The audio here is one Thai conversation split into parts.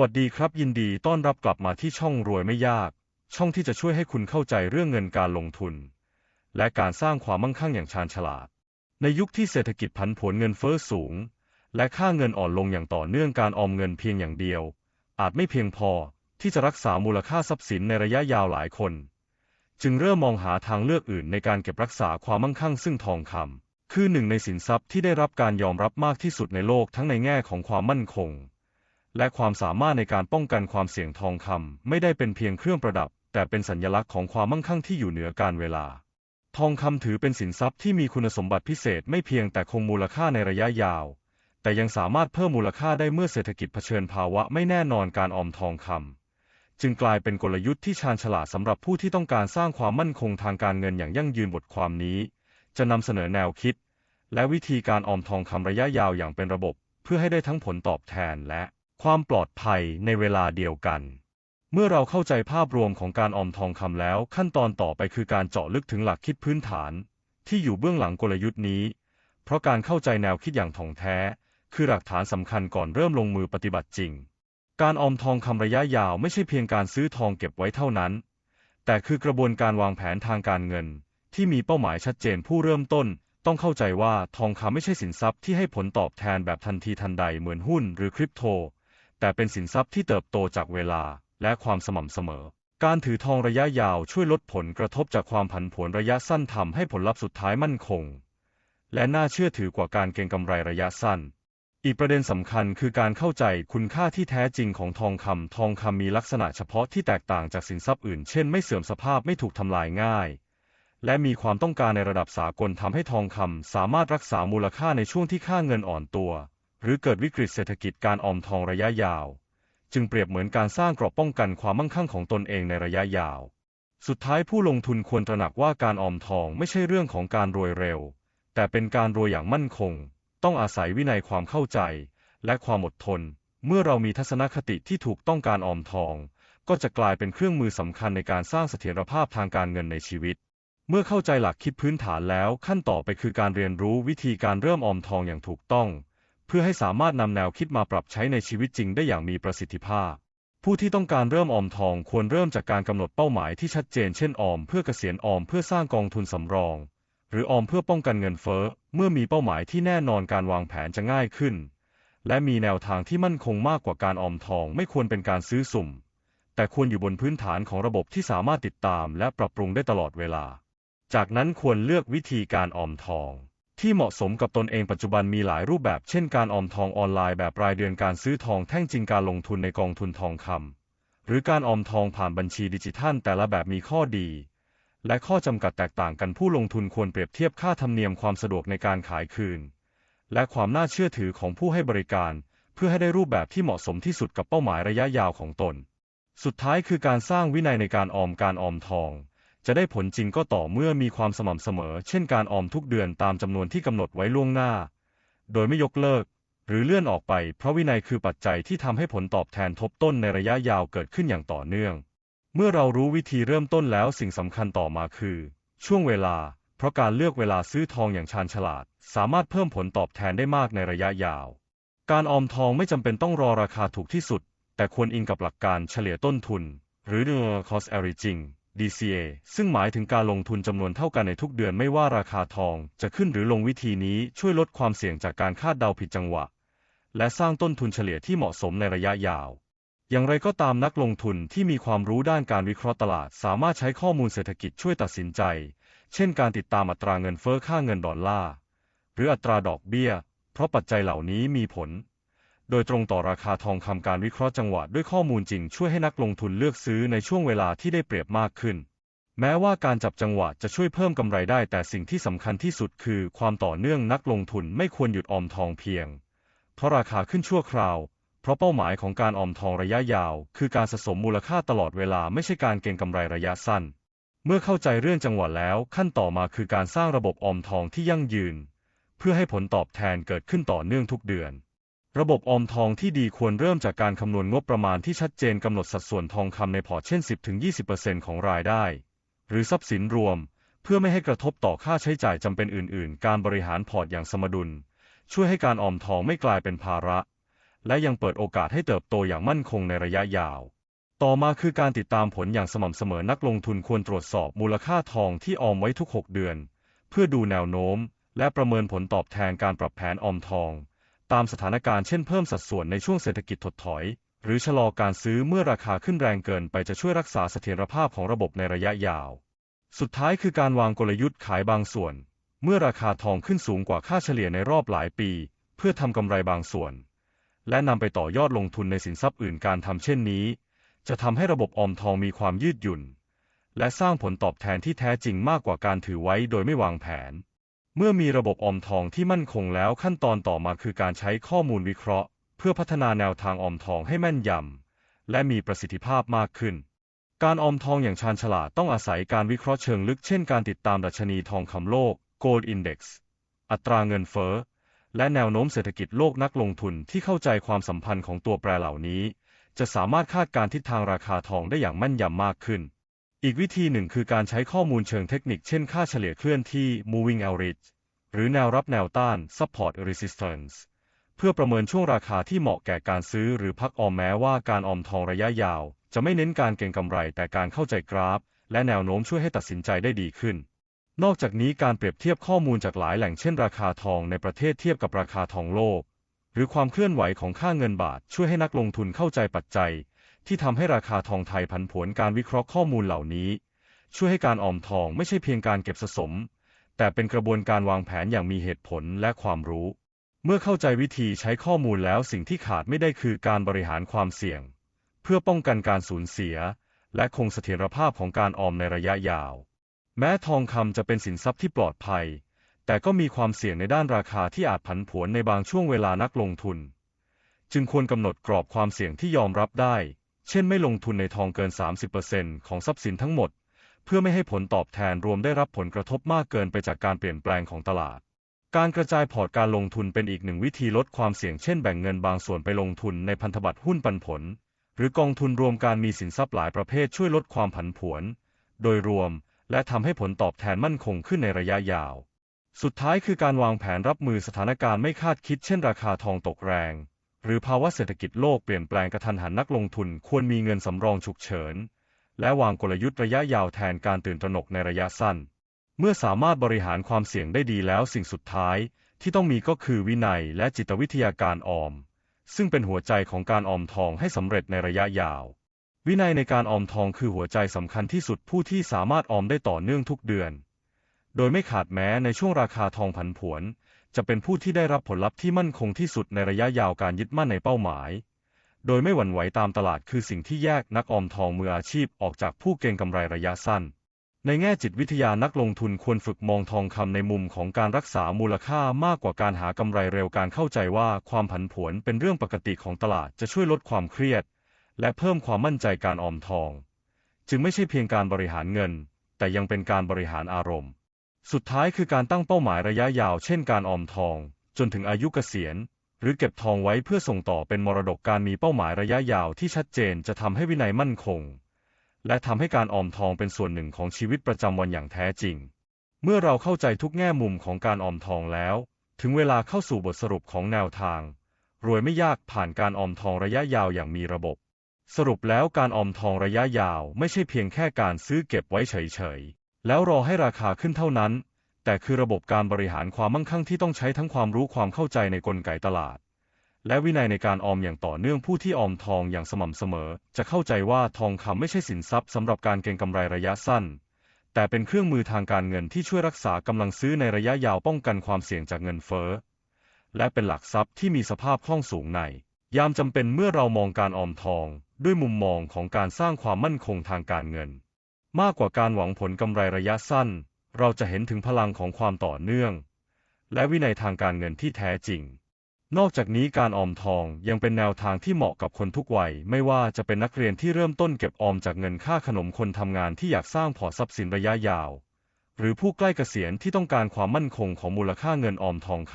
วัสดีครับยินดีต้อนรับกลับมาที่ช่องรวยไม่ยาก ช่องที่จะช่วยให้คุณเข้าใจเรื่องเงินการลงทุน และการสร้างความมั่งคั่งอย่างชาญฉลาด ในยุคที่เศรษฐกิจผันผวนเงินเฟ้อสูง และค่าเงินอ่อนลงอย่างต่อเนื่องการออมเงินเพียงอย่างเดียว อาจไม่เพียงพอที่จะรักษามูลค่าทรัพย์สินในระยะยาวหลายคน จึงเริ่มมองหาทางเลือกอื่นในการเก็บรักษาความมั่งคั่งซึ่งทองคำคือหนึ่งในสินทรัพย์ที่ได้รับการยอมรับมากที่สุดในโลกทั้งในแง่ของความมั่นคง และความสามารถในการป้องกันความเสี่ยงทองคำไม่ได้เป็นเพียงเครื่องประดับ แต่เป็นสัญลักษณ์ของความมั่งคั่งที่อยู่เหนือการเวลา ทองคำถือเป็นสินทรัพย์ที่มีคุณสมบัติพิเศษไม่เพียงแต่คงมูลค่าในระยะยาว แต่ยังสามารถเพิ่มมูลค่าได้เมื่อเศรษฐกิจเผชิญภาวะไม่แน่นอนการออมทองคำจึงกลายเป็นกลยุทธ์ที่ชาญฉลาดสำหรับผู้ที่ต้องการสร้างความมั่นคงทางการเงินอย่างยั่งยืนบทความนี้ จะนำเสนอแนวคิด และวิธีการออมทองคำระยะยาวอย่างเป็นระบบ เพื่อให้ได้ทั้งผลตอบแทนและ ความปลอดภัยในเวลาเดียวกัน เมื่อเราเข้าใจภาพรวมของการออมทองคำแล้ว ขั้นตอนต่อไปคือการเจาะลึกถึงหลักคิดพื้นฐาน ที่อยู่เบื้องหลังกลยุทธ์นี้ เพราะการเข้าใจแนวคิดอย่างถ่องแท้ คือหลักฐานสำคัญก่อนเริ่มลงมือปฏิบัติจริง การออมทองคำระยะยาวไม่ใช่เพียงการซื้อทองเก็บไว้เท่านั้น แต่คือกระบวนการวางแผนทางการเงิน ที่มีเป้าหมายชัดเจนผู้เริ่มต้นต้องเข้าใจว่าทองคำไม่ใช่สินทรัพย์ที่ให้ผลตอบแทนแบบทันทีทันใดเหมือนหุ้นหรือคริปโต แต่เป็นสินทรัพย์ที่เติบโตจากเวลาและความสม่ำเสมอ การถือทองระยะยาวช่วยลดผลกระทบจากความผันผวนระยะสั้นทำให้ผลลัพธ์สุดท้ายมั่นคง และน่าเชื่อถือกว่าการเก็งกำไรระยะสั้น อีกประเด็นสำคัญคือการเข้าใจคุณค่าที่แท้จริงของทองคำทองคำมีลักษณะเฉพาะที่แตกต่างจากสินทรัพย์อื่น เช่นไม่เสื่อมสภาพไม่ถูกทำลายง่ายและมีความต้องการในระดับสากลทำให้ทองคำสามารถรักษามูลค่าในช่วงที่ค่าเงินอ่อนตัว หรือเกิดวิกฤตเศรษฐกิจการออมทองระยะยาว จึงเปรียบเหมือนการสร้างเกราะป้องกันความมั่งคั่งของตนเองในระยะยาว สุดท้ายผู้ลงทุนควรตระหนักว่าการออมทองไม่ใช่เรื่องของการรวยเร็ว แต่เป็นการรวยอย่างมั่นคง ต้องอาศัยวินัยความเข้าใจ และความอดทน เมื่อเรามีทัศนคติที่ถูกต้องการออมทอง ก็จะกลายเป็นเครื่องมือสำคัญในการสร้างเสถียรภาพทางการเงินในชีวิตเมื่อเข้าใจหลักคิดพื้นฐานแล้วขั้นต่อไปคือการเรียนรู้วิธีการเริ่มออมทองอย่างถูกต้อง เพื่อให้สามารถนำแนวคิดมาปรับใช้ในชีวิตจริงได้อย่างมีประสิทธิภาพ ผู้ที่ต้องการเริ่มออมทองควรเริ่มจากการกำหนดเป้าหมายที่ชัดเจนเช่นออมเพื่อเกษียณออมเพื่อสร้างกองทุนสำรอง หรือออมเพื่อป้องกันเงินเฟ้อ เมื่อมีเป้าหมายที่แน่นอนการวางแผนจะง่ายขึ้น และมีแนวทางที่มั่นคงมากกว่าการออมทองไม่ควรเป็นการซื้อสุ่ม แต่ควรอยู่บนพื้นฐานของระบบที่สามารถติดตาม และปรับปรุงได้ตลอดเวลา จากนั้นควรเลือกวิธีการออมทอง ที่เหมาะสมกับตนเองปัจจุบันมีหลายรูปแบบ เช่นการออมทองออนไลน์แบบรายเดือนการซื้อทองแท่งจริงการลงทุนในกองทุนทองคำหรือการออมทองผ่านบัญชีดิจิทัล แต่ละแบบมีข้อดี และข้อจำกัดแตกต่างกันผู้ลงทุนควรเปรียบเทียบค่าธรรมเนียมความสะดวกในการขายคืน และความน่าเชื่อถือของผู้ให้บริการ เพื่อให้ได้รูปแบบที่เหมาะสมที่สุดกับเป้าหมายระยะยาวของตน สุดท้ายคือการสร้างวินัยในการออมการออมทอง จะได้ผลจริงก็ต่อเมื่อมีความสม่ำเสมอ เช่นการออมทุกเดือนตามจำนวนที่กำหนดไว้ล่วงหน้า โดยไม่ยกเลิก หรือเลื่อนออกไป เพราะวินัยคือปัจจัยที่ทำให้ผลตอบแทนทบต้นในระยะยาวเกิดขึ้นอย่างต่อเนื่อง เมื่อเรารู้วิธีเริ่มต้นแล้วสิ่งสำคัญต่อมาคือ ช่วงเวลา เพราะการเลือกเวลาซื้อทองอย่างชาญฉลาด สามารถเพิ่มผลตอบแทนได้มากในระยะยาว การออมทองไม่จำเป็นต้องรอราคาถูกที่สุด แต่ควรอิงกับหลักการเฉลี่ยต้นทุน หรือ Dollar Cost Averaging DCA ซึ่งหมายถึงการลงทุนจำนวนเท่ากันในทุกเดือนไม่ว่าราคาทองจะขึ้นหรือลงวิธีนี้ช่วยลดความเสี่ยงจากการคาดเดาผิดจังหวะ และสร้างต้นทุนเฉลี่ยที่เหมาะสมในระยะยาว อย่างไรก็ตามนักลงทุนที่มีความรู้ด้านการวิเคราะห์ตลาด สามารถใช้ข้อมูลเศรษฐกิจช่วยตัดสินใจ เช่นการติดตามอัตราเงินเฟ้อค่าเงินดอลลาร์หรืออัตราดอกเบี้ย เพราะปัจจัยเหล่านี้มีผล โดยตรงต่อราคาทองคำการวิเคราะห์จังหวะด้วยข้อมูลจริงช่วยให้นักลงทุนเลือกซื้อในช่วงเวลาที่ได้เปรียบมากขึ้น แม้ว่าการจับจังหวะจะช่วยเพิ่มกำไรได้แต่สิ่งที่สำคัญที่สุดคือ ความต่อเนื่องนักลงทุนไม่ควรหยุดออมทองเพียง เพราะราคาขึ้นชั่วคราว เพราะเป้าหมายของการออมทองระยะยาว คือการสะสมมูลค่าตลอดเวลาไม่ใช่การเก็งกำไรระยะสั้น เมื่อเข้าใจเรื่องจังหวะแล้ว ขั้นต่อมาคือการสร้างระบบออมทองที่ยั่งยืน เพื่อให้ผลตอบแทนเกิดขึ้นต่อเนื่องทุกเดือน ระบบออมทองที่ดีควรเริ่มจากการคำนวณงบประมาณที่ชัดเจนกำหนดสัดส่วนทองคำในพอร์ตเช่น 10-20%ของรายได้ หรือทรัพย์สินรวม เพื่อไม่ให้กระทบต่อค่าใช้จ่ายจำเป็นอื่น ๆ การบริหารพอร์ตอย่างสมดุล ช่วยให้การออมทองไม่กลายเป็นภาระ และยังเปิดโอกาสให้เติบโตอย่างมั่นคงในระยะยาว ต่อมาคือการติดตามผลอย่างสม่ำเสมอนักลงทุนควรตรวจสอบมูลค่าทองที่ออมไว้ทุก 6 เดือน เพื่อดูแนวโน้ม และประเมินผลตอบแทนการปรับแผนออมทอง ตามสถานการณ์เช่นเพิ่มสัดส่วนในช่วงเศรษฐกิจถดถอย หรือชะลอการซื้อเมื่อราคาขึ้นแรงเกินไปจะช่วยรักษาเสถียรภาพของระบบในระยะยาว สุดท้ายคือการวางกลยุทธ์ขายบางส่วน เมื่อราคาทองขึ้นสูงกว่าค่าเฉลี่ยในรอบหลายปี เพื่อทำกำไรบางส่วน และนำไปต่อยอดลงทุนในสินทรัพย์อื่นการทำเช่นนี้ จะทำให้ระบบออมทองมีความยืดหยุ่น และสร้างผลตอบแทนที่แท้จริงมากกว่าการถือไว้โดยไม่วางแผน เมื่อมีระบบออมทองที่มั่นคงแล้วขั้นตอนต่อมาคือการใช้ข้อมูลวิเคราะห์ เพื่อพัฒนาแนวทางออมทองให้แม่นยำและมีประสิทธิภาพมากขึ้น การออมทองอย่างชาญฉลาดต้องอาศัยการวิเคราะห์เชิงลึกเช่นการติดตามดัชนีทองคำโลก Gold Index อัตราเงินเฟ้อ และแนวโน้มเศรษฐกิจโลกนักลงทุนที่เข้าใจความสัมพันธ์ของตัวแปรเหล่านี้ จะสามารถคาดการทิศทางราคาทองได้อย่างแม่นยำมากขึ้น อีกวิธีหนึ่งคือการใช้ข้อมูลเชิงเทคนิคเช่นค่าเฉลี่ยเคลื่อนที่ moving average หรือแนวรับแนวต้าน support resistance เพื่อประเมินช่วงราคาที่เหมาะแก่การซื้อหรือพักออมแม้ว่าการออมทองระยะยาว จะไม่เน้นการเก็งกำไรแต่การเข้าใจกราฟ และแนวโน้มช่วยให้ตัดสินใจได้ดีขึ้น นอกจากนี้การเปรียบเทียบข้อมูลจากหลายแหล่งเช่นราคาทองในประเทศเทียบกับราคาทองโลก หรือความเคลื่อนไหวของค่าเงินบาทช่วยให้นักลงทุนเข้าใจปัจจัย ที่ทำให้ราคาทองไทยผันผวนการวิเคราะห์ข้อมูลเหล่านี้ ช่วยให้การออมทองไม่ใช่เพียงการเก็บสะสม แต่เป็นกระบวนการวางแผนอย่างมีเหตุผลและความรู้ เมื่อเข้าใจวิธีใช้ข้อมูลแล้วสิ่งที่ขาดไม่ได้คือการบริหารความเสี่ยง เพื่อป้องกันการสูญเสีย และคงเสถียรภาพของการออมในระยะยาว แม้ทองคำจะเป็นสินทรัพย์ที่ปลอดภัย แต่ก็มีความเสี่ยงในด้านราคาที่อาจผันผวนในบางช่วงเวลานักลงทุน จึงควรกำหนดกรอบความเสี่ยงที่ยอมรับได้ เช่นไม่ลงทุนในทองเกิน 30%ของทรัพย์สินทั้งหมด เพื่อไม่ให้ผลตอบแทนรวมได้รับผลกระทบมากเกินไปจากการเปลี่ยนแปลงของตลาด การกระจายพอร์ตการลงทุนเป็นอีกหนึ่งวิธีลดความเสี่ยงเช่นแบ่งเงินบางส่วนไปลงทุนในพันธบัตรหุ้นปันผล หรือกองทุนรวมการมีสินทรัพย์หลายประเภทช่วยลดความผันผวน โดยรวมและทำให้ผลตอบแทนมั่นคงขึ้นในระยะยาว สุดท้ายคือการวางแผนรับมือสถานการณ์ไม่คาดคิดเช่นราคาทองตกแรง หรือภาวะเศรษฐกิจโลกเปลี่ยนแปลงกระทันหันนักลงทุนควรมีเงินสำรองฉุกเฉิน และวางกลยุทธ์ระยะยาวแทนการตื่นตระหนกในระยะสั้น เมื่อสามารถบริหารความเสี่ยงได้ดีแล้วสิ่งสุดท้ายที่ต้องมีก็คือวินัยและจิตวิทยาการออม ซึ่งเป็นหัวใจของการออมทองให้สำเร็จในระยะยาว วินัยในการออมทองคือหัวใจสำคัญที่สุดผู้ที่สามารถออมได้ต่อเนื่องทุกเดือน โดยไม่ขาดแม้ในช่วงราคาทองผันผวน จะเป็นผู้ที่ได้รับผลลัพธ์ที่มั่นคงที่สุดในระยะยาวการยึดมั่นในเป้าหมาย โดยไม่หวั่นไหวตามตลาดคือสิ่งที่แยกนักออมทองมืออาชีพออกจากผู้เก็งกำไรระยะสั้น ในแง่จิตวิทยานักลงทุนควรฝึกมองทองคำในมุมของการรักษามูลค่ามากกว่าการหากำไรเร็วการเข้าใจว่าความผันผวนเป็นเรื่องปกติของตลาดจะช่วยลดความเครียด และเพิ่มความมั่นใจการออมทอง จึงไม่ใช่เพียงการบริหารเงิน แต่ยังเป็นการบริหารอารมณ์ สุดท้ายคือการตั้งเป้าหมายระยะยาว เช่นการออมทอง จนถึงอายุเกษียณ หรือเก็บทองไว้เพื่อส่งต่อเป็นมรดกการมีเป้าหมายระยะยาวที่ชัดเจนจะทำให้วินัยมั่นคง และทำให้การออมทองเป็นส่วนหนึ่งของชีวิตประจำวันอย่างแท้จริง เมื่อเราเข้าใจทุกแง่มุมของการออมทองแล้ว ถึงเวลาเข้าสู่บทสรุปของแนวทาง รวยไม่ยากผ่านการออมทองระยะยาวอย่างมีระบบ สรุปแล้วการออมทองระยะยาวไม่ใช่เพียงแค่การซื้อเก็บไว้เฉยๆ แล้วรอให้ราคาขึ้นเท่านั้น แต่คือระบบการบริหารความมั่งคั่งที่ต้องใช้ทั้งความรู้ความเข้าใจในกลไกตลาด และวินัยในการออมอย่างต่อเนื่องผู้ที่ออมทองอย่างสม่ำเสมอ จะเข้าใจว่าทองคำไม่ใช่สินทรัพย์สำหรับการเก็งกำไรระยะสั้น แต่เป็นเครื่องมือทางการเงินที่ช่วยรักษากำลังซื้อในระยะยาวป้องกันความเสี่ยงจากเงินเฟ้อและเป็นหลักทรัพย์ที่มีสภาพคล่องสูงใน ยามจำเป็นเมื่อเรามองการออมทอง ด้วยมุมมองของการสร้างความมั่นคงทางการเงิน มากกว่าการหวังผลกำไรระยะสั้น เราจะเห็นถึงพลังของความต่อเนื่อง และวินัยทางการเงินที่แท้จริง นอกจากนี้การออมทองยังเป็นแนวทางที่เหมาะกับคนทุกวัย ไม่ว่าจะเป็นนักเรียนที่เริ่มต้นเก็บออมจากเงินค่าขนมคนทำงานที่อยากสร้างพอร์ตทรัพย์สินระยะยาว หรือผู้ใกล้เกษียณที่ต้องการความมั่นคงของมูลค่าเงินออมทองค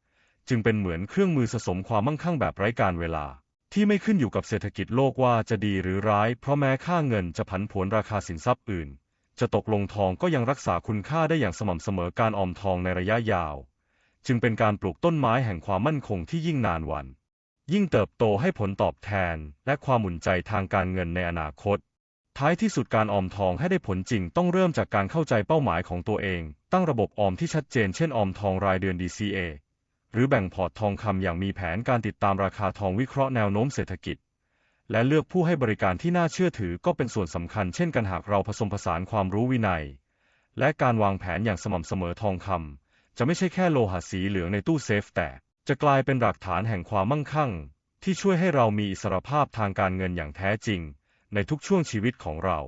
ำจึงเป็นเหมือนเครื่องมือสะสมความมั่งคั่งแบบไร้การเวลา ที่ไม่ขึ้นอยู่กับเศรษฐกิจโลกว่าจะดีหรือร้าย เพราะแม้ค่าเงินจะผันผวนราคาสินทรัพย์อื่น จะตกลงทองก็ยังรักษาคุณค่าได้อย่างสม่ำเสมอการออมทองในระยะยาว จึงเป็นการปลูกต้นไม้แห่งความมั่นคงที่ยิ่งนานวัน ยิ่งเติบโตให้ผลตอบแทน และความอุ่นใจทางการเงินในอนาคต ท้ายที่สุดการออมทองให้ได้ผลจริงต้องเริ่มจากการเข้าใจเป้าหมายของตัวเอง ตั้งระบบออมที่ชัดเจนเช่นออมทองรายเดือน DCA หรือแบ่งพอร์ตทองคำอย่างมีแผนการติดตามราคาทองวิเคราะห์แนวโน้มเศรษฐกิจ และเลือกผู้ให้บริการที่น่าเชื่อถือก็เป็นส่วนสำคัญเช่นกันหากเราผสมผสานความรู้วินัย และการวางแผนอย่างสม่ำเสมอทองคำจะไม่ใช่แค่โลหะสีเหลืองในตู้เซฟแต่จะกลายเป็นหลักฐานแห่งความมั่งคั่ง ที่ช่วยให้เรามีอิสรภาพทางการเงินอย่างแท้จริง ในทุกช่วงชีวิตของเรา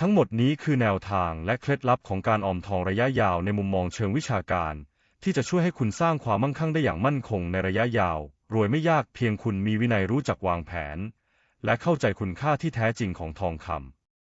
ทั้งหมดนี้คือแนวทางและเคล็ดลับของการออมทองระยะยาวในมุมมองเชิงวิชาการ ที่จะช่วยให้คุณสร้างความมั่งคั่งได้อย่างมั่นคงในระยะยาว รวยไม่ยากเพียงคุณมีวินัยรู้จักวางแผน และเข้าใจคุณค่าที่แท้จริงของทองคำ